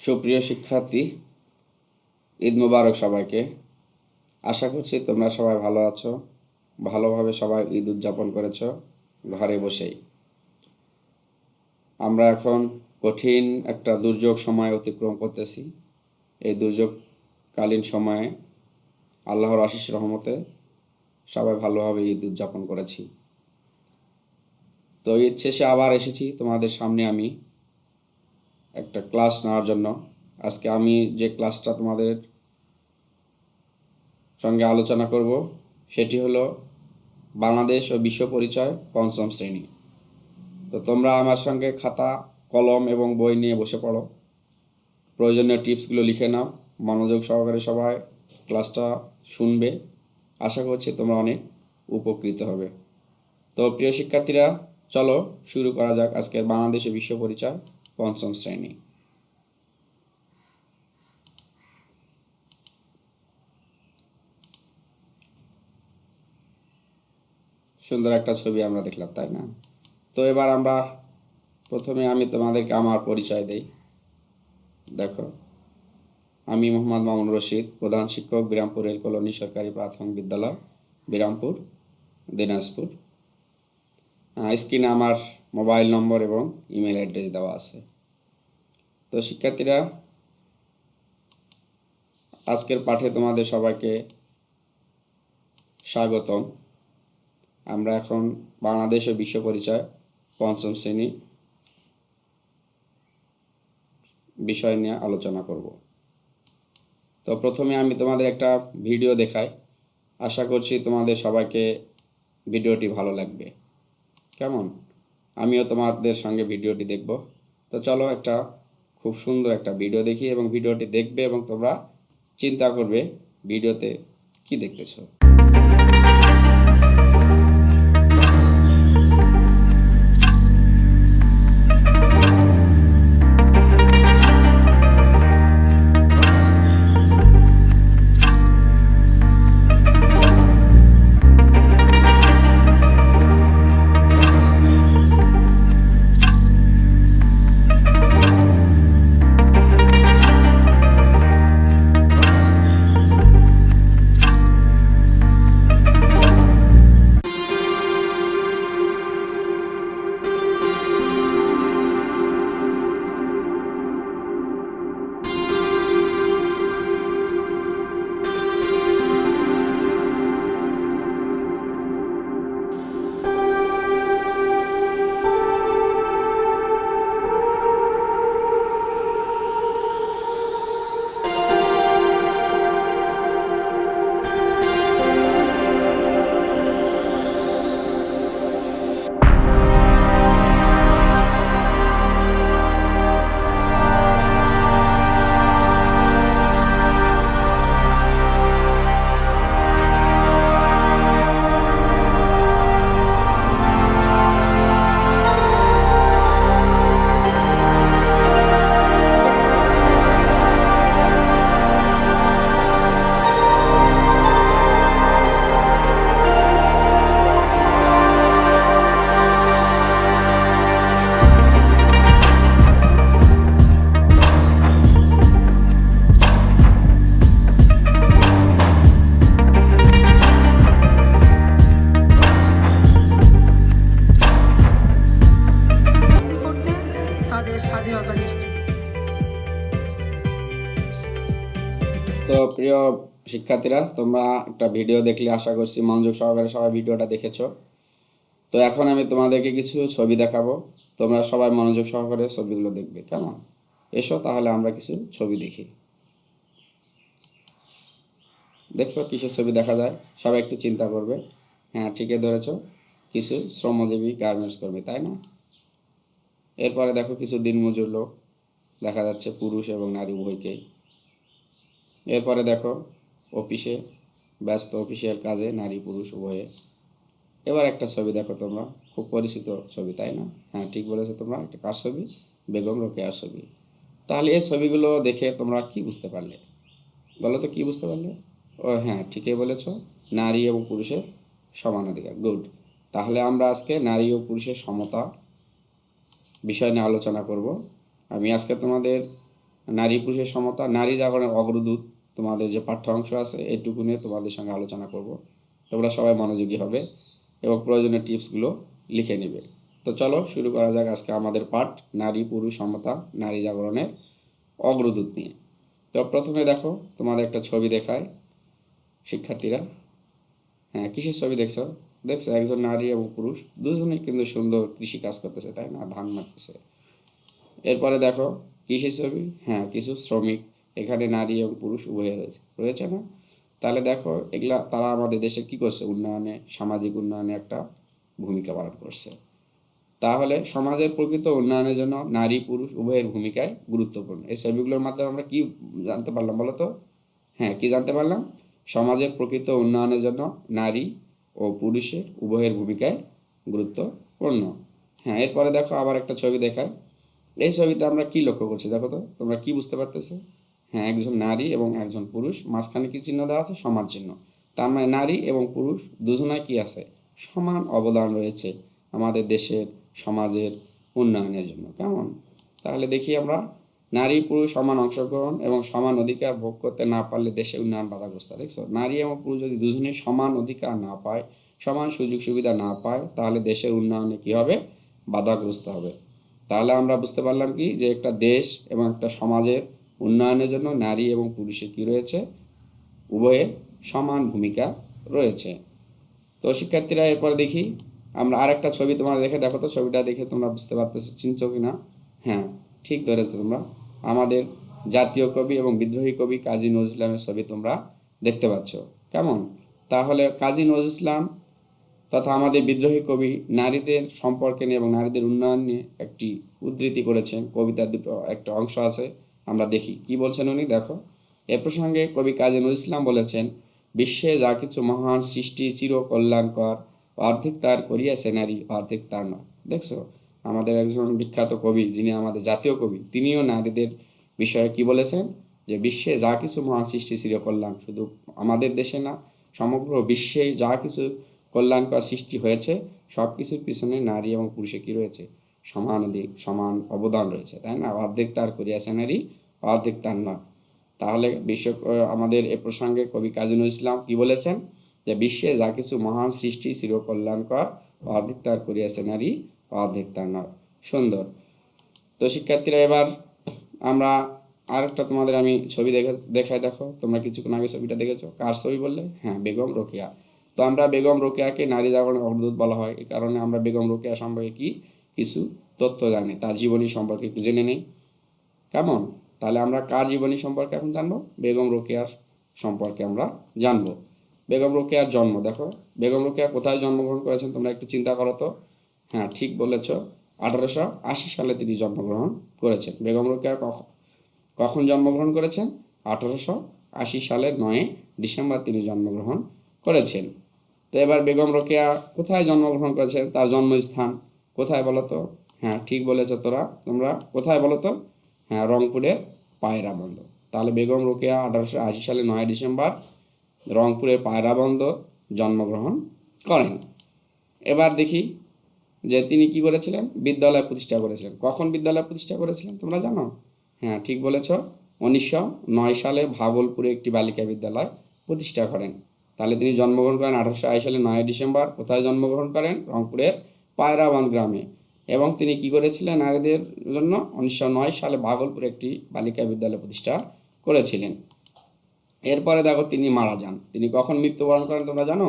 সুপ্রিয় শিক্ষার্থী, ঈদ মুবারক সবাইকে। আশা করছি তোমরা সবাই ভালো আছো, ভালোভাবে সবাই ঈদ উদযাপন করেছ ঘরে বসেই। আমরা এখন কঠিন একটা দুর্যোগ সময় অতিক্রম করতেছি। এই দুর্যোগকালীন সময়ে আল্লাহর আশিস রহমতে সবাই ভালোভাবে ঈদ উদযাপন করেছি। তো ঈদ শেষে আবার এসেছি তোমাদের সামনে আমি। একটা ক্লাস নেওয়ার জন্য। আজকে আমি যে ক্লাসটা তোমাদের সঙ্গে আলোচনা করব, সেটি হলো বাংলাদেশ ও বিশ্ব পরিচয় পঞ্চম শ্রেণি। তো তোমরা আমার সঙ্গে খাতা, কলম এবং বই নিয়ে বসে পড়ো। প্রয়োজনীয় টিপসগুলো লিখে নাও। মনোযোগ সহকারে সবাই ক্লাসটা শুনবে। আশা করছি তোমরা অনেক উপকৃত হবে। তো প্রিয় শিক্ষার্থীরা, চলো শুরু করা যাক আজকের বাংলাদেশ বিশ্ব পরিচয়। পঞ্চম শ্রেণি। সুন্দর একটা ছবি আমরা দেখলাম, তাই না? তো এবার আমরা প্রথমে আমি তোমাদেরকে আমার পরিচয় দেই। দেখো, আমি মোহাম্মদ মামুন রশিদ, প্রধান শিক্ষক, বিরামপুর রেল কলোনি, সরকারি প্রাথমিক বিদ্যালয়, বিরামপুর, দিনাজপুর। স্ক্রিনে আমার মোবাইল নম্বর এবং ইমেল অ্যাড্রেস দেওয়া আছে। তো শিক্ষার্থীরা, আজকের পাঠে তোমাদের সবাইকে স্বাগতম। আমরা এখন বাংলাদেশ ও বিশ্ব পরিচয়, পঞ্চম শ্রেণি বিষয় নিয়ে আলোচনা করব। তো প্রথমে আমি তোমাদের একটা ভিডিও দেখাই। আশা করছি তোমাদের সবাইকে ভিডিওটি ভালো লাগবে। কেমন? আমিও তোমাদের সঙ্গে ভিডিওটি দেখব। তো চলো একটা খুব সুন্দর একটা ভিডিও দেখি এবং ভিডিওটি দেখবে এবং তোমরা চিন্তা করবে ভিডিওতে কি দেখতেছো। শিক্ষার্থীরা, তোমরা একটা ভিডিও দেখলে আশা করছি মনোযোগ সহকারে সবাই ভিডিওটা দেখেছ। তো এখন আমি তোমাদেরকে কিছু ছবি দেখাবো। তোমরা সবাই মনোযোগ সহকারে ছবিগুলো দেখবে, কেমন? এসো তাহলে আমরা কিছু ছবি দেখি। দেখছ কিসের ছবি দেখা যায়? সবাই একটু চিন্তা করবে। হ্যাঁ ঠিকই ধরেছো। কিছু শ্রমজীবী গার্মেন্টস কর্মী তাই না? এরপরে দেখো কিছু দিনমজুর লোক। দেখা যাচ্ছে পুরুষ এবং নারী, উভয়কেই। এরপরে দেখো অফিসে, ব্যস্ত অফিসিয়াল কাজে নারী পুরুষ উভয়ে। এবার একটা ছবি দেখো তোমরা, খুব পরিচিত ছবি, তাই না? হ্যাঁ ঠিক বলেছ তোমরা একটা কার ছবি? বেগম রোকেয়ার ছবি। তাহলে এই ছবিগুলো দেখে তোমরা কি বুঝতে পারলে? বলো তো, কী বুঝতে পারলে? ও হ্যাঁ ঠিকই বলেছ, নারী এবং পুরুষের সমান অধিকার, গুড। তাহলে আমরা আজকে নারী ও পুরুষের সমতা বিষয় নিয়ে আলোচনা করব। আমি আজকে তোমাদের নারী পুরুষের সমতা, নারী জাগরণের অগ্রদূত তোমাদের যে পাঠ্য অংশ আছে এইটুকু নিয়ে তোমাদের সঙ্গে আলোচনা করব। তোমরা সবাই মনোযোগী হবে এবং প্রয়োজনীয় টিপসগুলো লিখে নেবে। তো চলো শুরু করা যাক আজকে আমাদের পাঠ, নারী, পুরুষ, সমতা, নারী জাগরণের অগ্রদূত নিয়ে। তো প্রথমে দেখো, তোমাদের একটা ছবি দেখায় শিক্ষার্থীরা। হ্যাঁ কিসের ছবি দেখছ? দেখছ একজন নারী এবং পুরুষ, দুজনেই কিন্তু সুন্দর কৃষি কাজ করতেছে, তাই না? ধান মারতেছে। এরপরে দেখো, কিসের ছবি? হ্যাঁ কিছু শ্রমিক এখানে নারী এবং পুরুষ উভয় রয়েছে। রয়েছে না? তাহলে দেখো, এগুলা তারা আমাদের দেশে কি করছে? উন্নয়নে, সামাজিক উন্নয়নে একটা ভূমিকা পালন করছে। তাহলে সমাজের প্রকৃত উন্নয়নের জন্য নারী, পুরুষ উভয়ের ভূমিকায় গুরুত্বপূর্ণ। এই ছবিগুলোর মাধ্যমে আমরা কি জানতে পারলাম বলো তো? হ্যাঁ কি জানতে পারলাম? সমাজের প্রকৃত উন্নয়নের জন্য নারী ও পুরুষের উভয়ের ভূমিকায় গুরুত্বপূর্ণ। হ্যাঁ এরপরে দেখো আবার একটা ছবি দেখায় এই ছবিতে আমরা কি লক্ষ্য করছি দেখো তো? তোমরা কি বুঝতে পারতেছো? হ্যাঁ একজন নারী এবং একজন পুরুষ। মাঝখানে কি চিহ্ন দেওয়া আছে? সমান চিহ্ন। তার মানে নারী এবং পুরুষ দুজনায় কি আছে? সমান অবদান রয়েছে আমাদের দেশের সমাজের উন্নয়নের জন্য। কেমন? তাহলে দেখি আমরা। নারী, পুরুষ সমান অংশগ্রহণ এবং সমান অধিকার ভোগ করতে না পারলে দেশে উন্নয়ন বাধাগ্রস্ত। দেখছ? নারী এবং পুরুষ যদি দুজনেই সমান অধিকার না পায়, সমান সুযোগ সুবিধা না পায়, তাহলে দেশের উন্নয়নে কি হবে? বাধাগ্রস্ত হবে। তাহলে আমরা বুঝতে পারলাম কি? যে একটা দেশ এবং একটা সমাজের উন্নয়নের জন্য নারী এবং পুরুষের কী রয়েছে? উভয়ের সমান ভূমিকা রয়েছে। তো শিক্ষার্থীরা, এরপর দেখি, আমরা আরেকটা ছবি তোমরা দেখে দেখো তো, ছবিটা দেখে তোমরা বুঝতে পারতেছো, চিনছো কি না হ্যাঁ ঠিক ধরেছো তোমরা। আমাদের জাতীয় কবি এবং বিদ্রোহী কবি কাজী নজরুল ইসলামের ছবি তোমরা দেখতে পাচ্ছ। কেমন? তাহলে কাজী নজরুল ইসলাম তথা আমাদের বিদ্রোহী কবি নারীদের সম্পর্কে নিয়ে এবং নারীদের উন্নয়ন নিয়ে একটি উদ্ধৃতি করেছেন। কবিতার দুটো, একটা অংশ আছে। আমরা দেখি। কি বলছেন উনি? দেখো, এ প্রসঙ্গে কবি কাজী নজরুল ইসলাম বলেছেন, বিশ্বে যা কিছু মহান সৃষ্টি চির কল্যাণকর অর্ধেক তার করিয়াছে নারী অর্ধেক তার নয়। দেখছ, আমাদের একজন বিখ্যাত কবি, যিনি আমাদের জাতীয় কবি, তিনিও নারীদের বিষয়ে কি বলেছেন? যে বিশ্বে যা কিছু মহান সৃষ্টি চির কল্যাণ শুধু আমাদের দেশে না, সমগ্র বিশ্বে যা কিছু কল্যাণকর সৃষ্টি হয়েছে সব কিছুর পিছনে নারী এবং পুরুষে কি রয়েছে? সমান অধিক, সমান অবদান রয়েছে, তাই না? অর্ধেক তার করিয়াছে নারী অর্ধেক তার নয় তাহলে বিশ্ব আমাদের এ প্রসঙ্গে কবি কাজী ইসলাম কি বলেছেন? যে বিশ্বে যা কিছু মহান সৃষ্টি চির কল্যাণকর অর্ধেক তার করিয়াছে নারী, অর্ধেক তার নয় সুন্দর। তো শিক্ষার্থীরা, এবার আমরা আরেকটা তোমাদের আমি ছবি দেখে দেখায় দেখো। তোমরা কিছুক্ষণ আগে ছবিটা দেখেছ? কার ছবি বললে? হ্যাঁ বেগম রোকেয়া। তো আমরা বেগম রোকেয়াকে নারী জাগরণের অগ্রদূত বলা হয়। এই কারণে আমরা বেগম রোকেয়া সম্পর্কে কি? কিছু তথ্য জানি। তার জীবনী সম্পর্কে একটু জেনে নেই। কেমন? তাহলে আমরা কার জীবনী সম্পর্কে এখন জানব? বেগম রোকেয়ার সম্পর্কে আমরা জানব। বেগম রোকেয়ার জন্ম, দেখো। বেগম রোকেয়া কোথায় জন্মগ্রহণ করেছেন তোমরা একটু চিন্তা করো তো। হ্যাঁ ঠিক বলেছ। আঠারোশো আশি সালে তিনি জন্মগ্রহণ করেছেন। বেগম রোকেয়া কখন কখন জন্মগ্রহণ করেছেন? আঠারোশো আশি সালের নয় ডিসেম্বর তিনি জন্মগ্রহণ করেছেন। তো এবার বেগম রোকেয়া কোথায় জন্মগ্রহণ করেছেন? তার জন্মস্থান কোথায় বলো তো? হ্যাঁ ঠিক বলেছ তোরা। তোমরা কোথায় বলো তো? রংপুরের পায়রা বন্ধ তাহলে বেগম রোকেয়া আঠারোশো আশি সালে নয় ডিসেম্বর রংপুরের পায়রা বন্ধ জন্মগ্রহণ করেন। এবার দেখি যে তিনি কি করেছিলেন? বিদ্যালয় প্রতিষ্ঠা করেছিলেন। কখন বিদ্যালয় প্রতিষ্ঠা করেছিলেন তোমরা জানো? হ্যাঁ ঠিক বলেছ, উনিশশো নয় সালে ভাগলপুরে একটি বালিকা বিদ্যালয় প্রতিষ্ঠা করেন। তাহলে তিনি জন্মগ্রহণ করেন আঠারোশো আশি সালে নয় ডিসেম্বর। কোথায় জন্মগ্রহণ করেন? রংপুরের পায়রাবান গ্রামে। এবং তিনি কি করেছিলেন নারীদের জন্য? উনিশশো নয় সালে ভাগলপুরে একটি বালিকা বিদ্যালয় প্রতিষ্ঠা করেছিলেন। এরপরে দেখো তিনি মারা যান। তিনি কখন মৃত্যুবরণ করেন তোমরা জানো?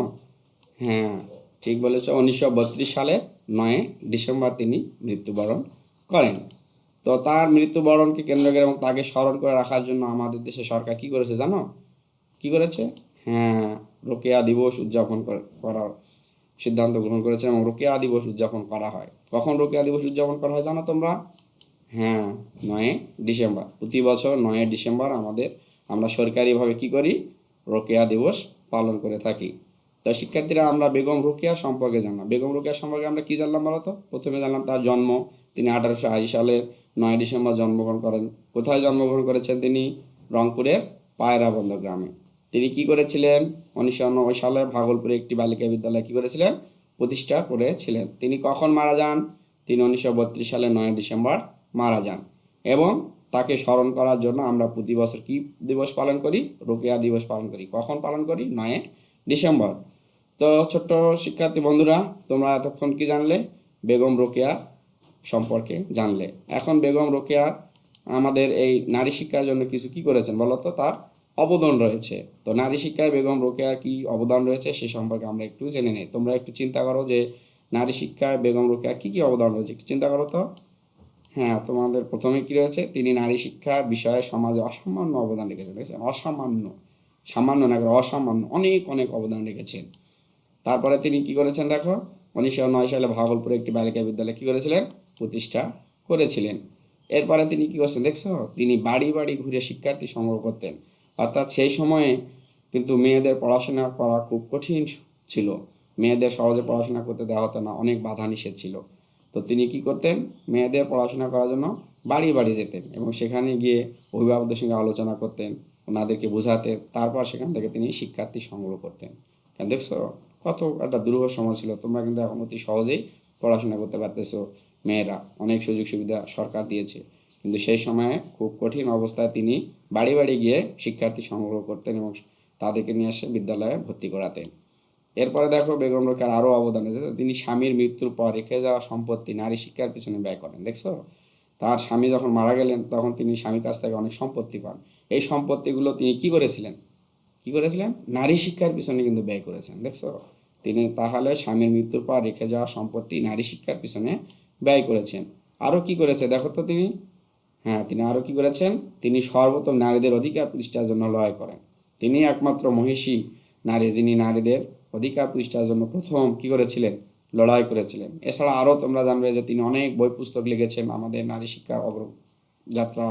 হ্যাঁ ঠিক বলেছ, উনিশশো বত্রিশ সালে নয় ডিসেম্বর তিনি মৃত্যুবরণ করেন। তো তার মৃত্যুবরণকে কেন্দ্র করে এবং তাকে স্মরণ করে রাখার জন্য আমাদের দেশে সরকার কি করেছে জানো? কি করেছে? হ্যাঁ রোকেয়া দিবস উদযাপন করার সিদ্ধান্ত গ্রহণ করেছে এবং রোকেয়া দিবস উদযাপন করা হয়। কখন রোকেয়া দিবস উদযাপন করা হয় জানো তোমরা? হ্যাঁ নয় ডিসেম্বর। প্রতি বছর নয় ডিসেম্বর আমাদের, আমরা সরকারিভাবে কি করি? রোকেয়া দিবস পালন করে থাকি। তো শিক্ষার্থীরা, আমরা বেগম রোকেয়া সম্পর্কে জানলাম। বেগম রোকেয়া সম্পর্কে আমরা কি জানলাম বলো তো? প্রথমে জানলাম তার জন্ম। তিনি আঠারোশো আশি সালের নয় ডিসেম্বর জন্মগ্রহণ করেন। কোথায় জন্মগ্রহণ করেছেন তিনি? রংপুরের পায়রাবন্দ গ্রামে। তিনি কি করেছিলেন? উনিশশো নব্বই সালে ভাগলপুরে একটি বালিকা বিদ্যালয় কি করেছিলেন? প্রতিষ্ঠা করেছিলেন। তিনি কখন মারা যান? তিনি উনিশশো বত্রিশ সালে নয় ডিসেম্বর মারা যান। এবং তাকে স্মরণ করার জন্য আমরা প্রতি বছর কি দিবস পালন করি? রোকেয়া দিবস পালন করি। কখন পালন করি? নয় ডিসেম্বর। তো ছোট্ট শিক্ষার্থী বন্ধুরা, তোমরা এতক্ষণ কি জানলে? বেগম রোকেয়া সম্পর্কে জানলে। এখন বেগম রোকেয়া আমাদের এই নারী শিক্ষার জন্য কিছু কি করেছেন বলো তো? তার অবদান রয়েছে। তো নারী শিক্ষায় বেগম রোকেয়ার কি অবদান রয়েছে সে সম্পর্কে আমরা একটু জেনে নিই। তোমরা একটু চিন্তা করো যে নারী শিক্ষায় বেগম রোকেয়ার কি কি অবদান রয়েছে চিন্তা করো তো। হ্যাঁ তোমাদের প্রথমে কি রয়েছে? তিনি নারী শিক্ষা বিষয়ে সমাজে অসামান্য অবদান রেখেছেন, দেখছেন? অসামান্য। সামান্য না অসামান্য। অনেক অনেক অবদান রেখেছেন। তারপরে তিনি কি করেছেন দেখো? উনিশশো নয় সালে ভাগলপুরে একটি বালিকা বিদ্যালয় কি করেছিলেন? প্রতিষ্ঠা করেছিলেন। এরপরে তিনি কি করছেন, দেখছ? তিনি বাড়ি বাড়ি ঘুরে শিক্ষার্থী সংগ্রহ করতেন। অর্থাৎ সেই সময়ে কিন্তু মেয়েদের পড়াশোনা করা খুব কঠিন ছিল। মেয়েদের সহজে পড়াশোনা করতে দেওয়া হতো না, অনেক বাধা নিষেধ ছিল। তো তিনি কি করতেন? মেয়েদের পড়াশোনা করার জন্য বাড়ি বাড়ি যেতেন এবং সেখানে গিয়ে অভিভাবকদের সঙ্গে আলোচনা করতেন, ওনাদেরকে বোঝাতেন, তারপর সেখান থেকে তিনি শিক্ষার্থী সংগ্রহ করতেন। কেন দেখছ? কত একটা দুর্বল সময় ছিল, তোমরা কিন্তু এখন অতি সহজেই পড়াশোনা করতে পারতেছো মেয়েরা। অনেক সুযোগ সুবিধা সরকার দিয়েছে। কিন্তু সেই সময়ে খুব কঠিন অবস্থায় তিনি বাড়ি বাড়ি গিয়ে শিক্ষার্থী সংগ্রহ করতেন এবং তাদেরকে নিয়ে এসে বিদ্যালয়ে ভর্তি করাতেন। এরপরে দেখো বেগম রোকেয়ার আরও অবদান আছে তিনি স্বামীর মৃত্যুর পর রেখে যাওয়া সম্পত্তি নারী শিক্ষার পিছনে ব্যয় করেন, দেখছ? তার স্বামী যখন মারা গেলেন, তখন তিনি স্বামীর কাছ থেকে অনেক সম্পত্তি পান। এই সম্পত্তিগুলো তিনি কি করেছিলেন? কি করেছিলেন? নারী শিক্ষার পিছনে কিন্তু ব্যয় করেছেন, দেখছ? তিনি তাহলে স্বামীর মৃত্যুর পর রেখে যাওয়া সম্পত্তি নারী শিক্ষার পিছনে ব্যয় করেছেন। আরও কি করেছে? দেখো তো তিনি। হ্যাঁ তিনি আরও কি করেছেন? তিনি সর্বপ্রথম নারীদের অধিকার প্রতিষ্ঠার জন্য লড়াই করেন। তিনি একমাত্র মহিষী নারী যিনি নারীদের অধিকার প্রতিষ্ঠার জন্য প্রথম কি করেছিলেন? লড়াই করেছিলেন। এছাড়া আরও তোমরা জানবে যে তিনি অনেক বই পুস্তক লিখেছেন আমাদের নারী শিক্ষার অগ্রযাত্রা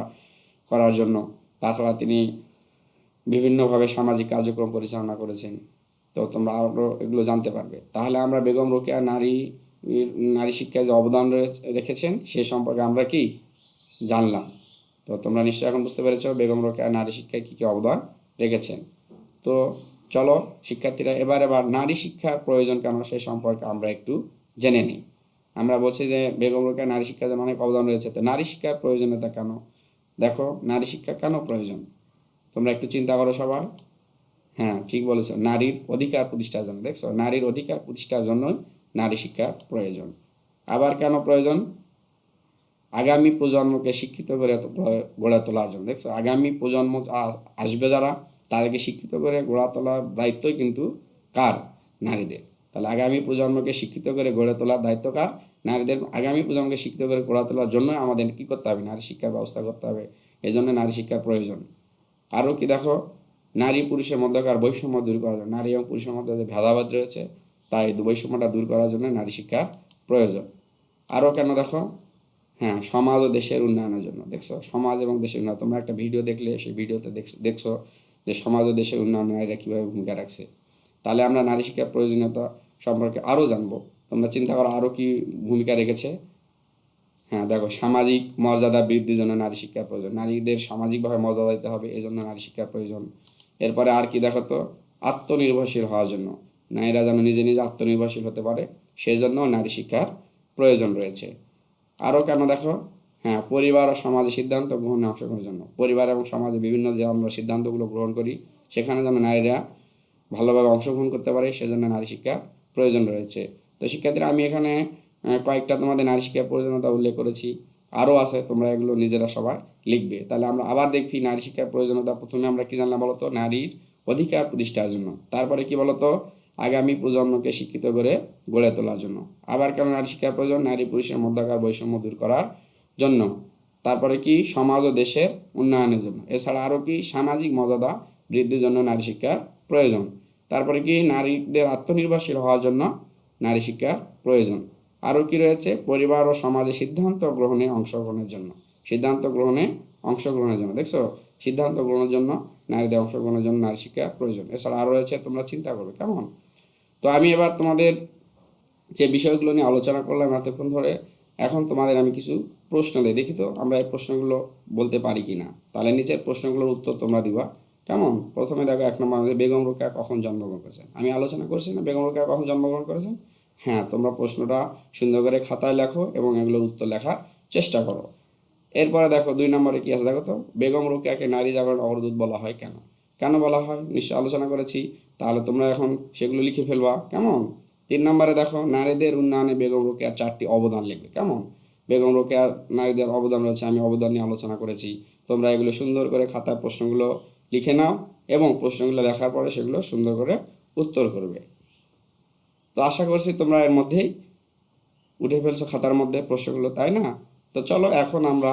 করার জন্য। তাছাড়া তিনি বিভিন্নভাবে সামাজিক কার্যক্রম পরিচালনা করেছেন। তো তোমরা আরও এগুলো জানতে পারবে। তাহলে আমরা বেগম রোকেয়া নারী নারী শিক্ষায় যে অবদান রেখেছেন, সে সম্পর্কে আমরা কি জানলাম। তো তোমরা নিশ্চয়ই এখন বুঝতে পেরেছ বেগম রোকেয়া নারী শিক্ষায় কী কী অবদান রেখেছেন। তো চলো শিক্ষার্থীরা, এবার এবার নারী শিক্ষার প্রয়োজন কেন সে সম্পর্কে আমরা একটু জেনে নিই। আমরা বলছি যে বেগম রোকেয়া নারী শিক্ষার জন্য অনেক অবদান রয়েছে। তো নারী শিক্ষার প্রয়োজনীয়তা কেন? দেখো, নারী শিক্ষা কেন প্রয়োজন? তোমরা একটু চিন্তা করো সবাই হ্যাঁ ঠিক বলেছ, নারীর অধিকার প্রতিষ্ঠার জন্য। দেখছ, নারীর অধিকার প্রতিষ্ঠার জন্য নারী শিক্ষার প্রয়োজন। আবার কেন প্রয়োজন? আগামী প্রজন্মকে শিক্ষিত করে গড়ে তোলার জন্য। দেখছ, আগামী প্রজন্ম আসবে যারা, তাদেরকে শিক্ষিত করে গড়া তোলার দায়িত্ব কিন্তু কার? নারীদের। তাহলে আগামী প্রজন্মকে শিক্ষিত করে গড়ে তোলার দায়িত্ব কার? নারীদের। আগামী প্রজন্মকে শিক্ষিত করে গড়া তোলার জন্য আমাদের কি করতে হবে? নারী শিক্ষার ব্যবস্থা করতে হবে। এই জন্য নারী শিক্ষার প্রয়োজন। আরও কি দেখো, নারী পুরুষের মধ্যকার বৈষম্য দূর করার জন্য, নারী এবং পুরুষের মধ্যে যে ভেদাভেদ রয়েছে, তাই বৈষম্যটা দূর করার জন্য নারী শিক্ষার প্রয়োজন। আরও কেন দেখো হ্যাঁ সমাজ ও দেশের উন্নয়নের জন্য। দেখছ? সমাজ এবং দেশের উন্নয়ন। তোমরা একটা ভিডিও দেখলে, সেই ভিডিওতে দেখছ- যে সমাজ ও দেশের উন্নয়নে নারীরা কীভাবে ভূমিকা রাখছে। তাহলে আমরা নারী শিক্ষার প্রয়োজনীয়তা সম্পর্কে আরও জানব। তোমরা চিন্তা করো আরও কি ভূমিকা রেখেছে? হ্যাঁ দেখো, সামাজিক মর্যাদা বৃদ্ধির জন্য নারী শিক্ষার প্রয়োজন। নারীদের সামাজিকভাবে মর্যাদা দিতে হবে এই জন্য নারী শিক্ষার প্রয়োজন। এরপরে আর কি দেখো তো? আত্মনির্ভরশীল হওয়ার জন্য। নারীরা যেন নিজে নিজে আত্মনির্ভরশীল হতে পারে সেই জন্য নারী শিক্ষার প্রয়োজন রয়েছে। আরও কেন দেখো? হ্যাঁ পরিবার ও সমাজে সিদ্ধান্ত গ্রহণে অংশগ্রহণের জন্য। পরিবার এবং সমাজে বিভিন্ন যে আমরা সিদ্ধান্তগুলো গ্রহণ করি, সেখানে যেন নারীরা ভালোভাবে অংশগ্রহণ করতে পারে, সেজন্য নারী শিক্ষার প্রয়োজন রয়েছে। তো শিক্ষার্থীরা, আমি এখানে কয়েকটা তোমাদের নারী শিক্ষার প্রয়োজনীয়তা উল্লেখ করেছি। আরও আছে, তোমরা এগুলো নিজেরা সবাই লিখবে। তাহলে আমরা আবার দেখি নারী শিক্ষার প্রয়োজনীয়তা। প্রথমে আমরা কি জানলাম বলতো? নারীর অধিকার প্রতিষ্ঠার জন্য। তারপরে কি বলতো? আগামী প্রজন্মকে শিক্ষিত করে গড়ে তোলার জন্য। আবার কেন নারী শিক্ষার প্রয়োজন? নারী পুরুষের মধ্যকার বৈষম্য দূর করার জন্য। তারপরে কি? সমাজ ও দেশের উন্নয়নের জন্য। এছাড়া আরও কি? সামাজিক মর্যাদা বৃদ্ধির জন্য নারী শিক্ষার প্রয়োজন। তারপরে কি? নারীদের আত্মনির্ভরশীল হওয়ার জন্য নারী শিক্ষার প্রয়োজন। আরও কি রয়েছে? পরিবার ও সমাজে সিদ্ধান্ত গ্রহণে অংশগ্রহণের জন্য। সিদ্ধান্ত গ্রহণে অংশগ্রহণের জন্য। দেখছ? সিদ্ধান্ত গ্রহণের জন্য নারীদের অংশগ্রহণের জন্য নারী শিক্ষার প্রয়োজন। এছাড়া আরও রয়েছে? তোমরা চিন্তা করবে। কেমন? তো আমি এবার তোমাদের যে বিষয়গুলো নিয়ে আলোচনা করলাম এতক্ষণ ধরে, এখন তোমাদের আমি কিছু প্রশ্ন দিই। দেখি তো আমরা এই প্রশ্নগুলো বলতে পারি কি না তাহলে নিচের প্রশ্নগুলোর উত্তর তোমরা দিবা। কেমন? প্রথমে দেখো, এক নম্বর আমাদের বেগম রোকেয়া কখন জন্মগ্রহণ করেছেন? আমি আলোচনা করছি না, বেগম রোকেয়া কখন জন্মগ্রহণ করেছেন? হ্যাঁ তোমরা প্রশ্নটা সুন্দর করে খাতায় লেখো এবং এগুলোর উত্তর লেখার চেষ্টা করো। এরপরে দেখো, দুই নম্বরে কি আছে? দেখো তো, বেগম রোকেয়াকে নারী জাগরণ অগ্রদূত বলা হয় কেন? কেন বলা হয়? নিশ্চয় আলোচনা করেছি। তাহলে তোমরা এখন সেগুলো লিখে ফেলবা। কেমন? তিন নম্বরে দেখো, নারীদের উন্নয়নে বেগম রোকেয়ার চারটি অবদান লিখবে। কেমন? বেগম রোকেয়ার নারীদের অবদান রয়েছে, আমি অবদান নিয়ে আলোচনা করেছি। তোমরা এগুলো সুন্দর করে খাতায় প্রশ্নগুলো লিখে নাও এবং প্রশ্নগুলো লেখার পরে সেগুলো সুন্দর করে উত্তর করবে। তো আশা করছি তোমরা এর মধ্যেই উঠে ফেলছো খাতার মধ্যে প্রশ্নগুলো, তাই না? তো চলো এখন আমরা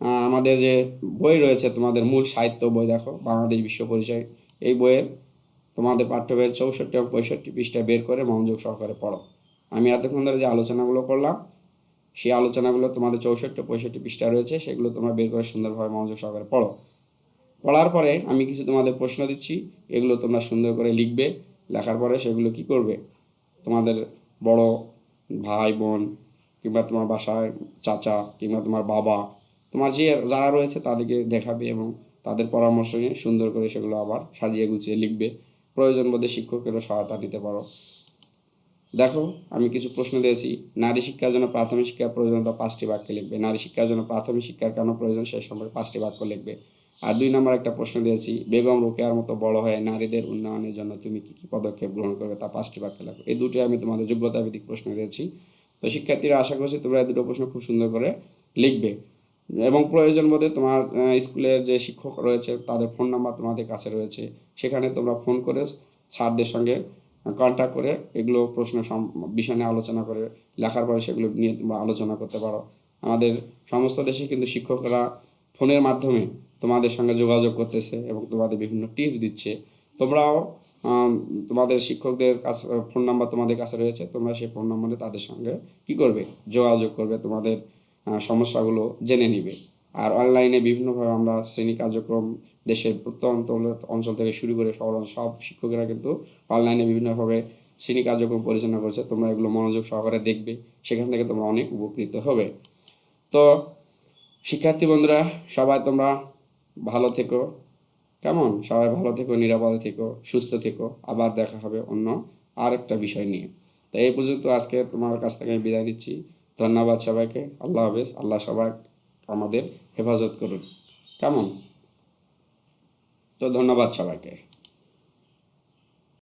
আমাদের যে বই রয়েছে, তোমাদের মূল সাহিত্য বই, দেখো, বাংলাদেশ বিশ্ব পরিচয়। এই বইয়ের তোমাদের পাঠ্য বইয়ের চৌষট্টি এবং পঁয়ষট্টি পৃষ্ঠা বের করে মনোযোগ সহকারে পড়ো। আমি এতক্ষণ ধরে যে আলোচনাগুলো করলাম, সেই আলোচনাগুলো তোমাদের চৌষট্টি, পঁয়ষট্টি পৃষ্ঠা রয়েছে, সেগুলো তোমরা বের করে সুন্দরভাবে মনোযোগ সহকারে পড়ো। পড়ার পরে আমি কিছু তোমাদের প্রশ্ন দিচ্ছি, এগুলো তোমরা সুন্দর করে লিখবে, লেখার পরে সেগুলো কি করবে? তোমাদের বড় ভাই বোন কিংবা তোমার বাসায় চাচা কিংবা তোমার বাবা তোমার যে যারা রয়েছে তাদেরকে দেখাবে এবং তাদের পরামর্শ নিয়ে সুন্দর করে সেগুলো আবার সাজিয়ে গুছিয়ে লিখবে। প্রয়োজন বোধে শিক্ষকেরও সহায়তা নিতে পারো। দেখো, আমি কিছু প্রশ্ন দিয়েছি। নারী শিক্ষার জন্য প্রাথমিক শিক্ষার প্রয়োজনীয়তা পাঁচটি বাক্যে লিখবে। নারী শিক্ষার জন্য প্রাথমিক শিক্ষার কেন প্রয়োজন সে সম্পর্কে পাঁচটি বাক্য লিখবে। আর দুই নম্বর একটা প্রশ্ন দিয়েছি, বেগম রোকেয়ার মতো বড় হয়ে নারীদের উন্নয়নের জন্য তুমি কি কি পদক্ষেপ গ্রহণ করবে তা পাঁচটি বাক্যে লাগবে এই দুটোই আমি তোমাদের যোগ্যতা ভিত্তিক প্রশ্ন দিয়েছি। তো শিক্ষার্থীরা আশা করছি তোমরা এই দুটো প্রশ্ন খুব সুন্দর করে লিখবে। এবং প্রয়োজন বোধে তোমার স্কুলের যে শিক্ষক রয়েছে, তাদের ফোন নাম্বার তোমাদের কাছে রয়েছে। সেখানে তোমরা ফোন করে স্যারদের সঙ্গে কন্ট্যাক্ট করে এগুলো প্রশ্ন বিষয় নিয়ে আলোচনা করে, লেখার পরে সেগুলো নিয়ে তোমরা আলোচনা করতে পারো। আমাদের সমস্ত দেশে কিন্তু শিক্ষকরা ফোনের মাধ্যমে তোমাদের সঙ্গে যোগাযোগ করতেছে এবং তোমাদের বিভিন্ন টিপস দিচ্ছে। তোমরাও তোমাদের শিক্ষকদের কাছে ফোন নাম্বার তোমাদের কাছে রয়েছে, তোমরা সেই ফোন নাম্বারে তাদের সঙ্গে কি করবে? যোগাযোগ করবে তোমাদের সমস্যাগুলো জেনে নিবে। আর অনলাইনে বিভিন্নভাবে আমরা শ্রেণি কার্যক্রম, দেশের প্রত্যন্ত অঞ্চল থেকে শুরু করে শহর সব শিক্ষকেরা কিন্তু অনলাইনে বিভিন্নভাবে শ্রেণি কার্যক্রম পরিচালনা করছে। তোমরা এগুলো মনোযোগ সহকারে দেখবে। সেখান থেকে তোমরা অনেক উপকৃত হবে। তো, শিক্ষার্থী বন্ধুরা, সবাই তোমরা ভালো থেকো। কেমন? সবাই ভালো থেকো, নিরাপদে থেকো, সুস্থ থেকো। আবার দেখা হবে অন্য আর একটা বিষয় নিয়ে। তো এই পর্যন্ত আজকে তোমার কাছ থেকে আমি বিদায় নিচ্ছি। ধন্যবাদ সবাইকে। আল্লাহ হাফেজ। আল্লাহ সবাই আমাদের হেফাজত করুন। কেমন? তো ধন্যবাদ সবাইকে।